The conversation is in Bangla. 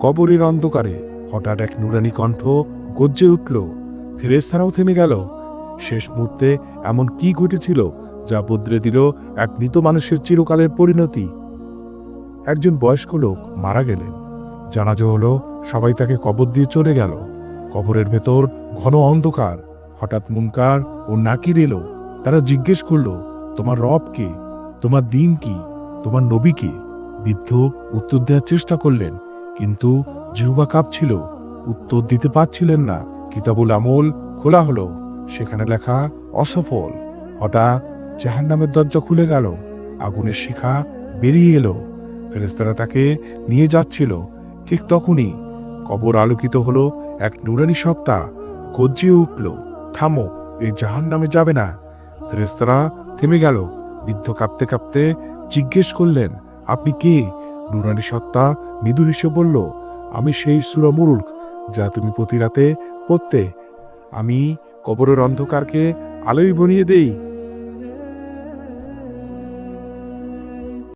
কবরের অন্ধকারে হঠাৎ এক নুরানি কণ্ঠ গজ্জে উঠল ফেরেস্তারাও থেমে গেল। শেষ মুহূর্তে এমন কি ঘটেছিল যা বদলে দিল এক মৃত মানুষের চিরকালের পরিণতি? একজন বয়স্ক লোক মারা গেলেন। জানাজা হলো, সবাই তাকে কবর দিয়ে চলে গেল। কবরের ভেতর ঘন অন্ধকার। হঠাৎ মুনকার ও নাকির এলো। তারা জিজ্ঞেস করল, তোমার রব কে? তোমার দিন কি? তোমার নবী কে? বৃদ্ধ উত্তর দেওয়ার চেষ্টা করলেন কিন্তু জিহুবা কাঁপছিল, উত্তর দিতে পারছিলেন না। কিতাবুল আমল খোলা হলো, সেখানে লেখা, অসফল। হঠাৎ জাহান্নামের দরজা খুলে গেল, আগুনের শিখা বেরিয়ে এলো। ফেরেস্তারা তাকে নিয়ে যাচ্ছিল। ঠিক তখনই কবর আলোকিত হলো, এক নুরানি সত্তা গজ্জিয়ে উঠল, থামো, এই জাহান নামে যাবে না। ফেরেস্তারা থেমে গেল, বৃদ্ধ কাঁপতে কাঁপতে জিজ্ঞেস করলেন, আপনি কে? নুরানি সত্তা মৃদু হেসে বলল, আমি সেই সুরা মুরুখ যা তুমি প্রতি রাতে পড়তে। আমি কবরের অন্ধকারকে আলোয় বনিয়ে দেই।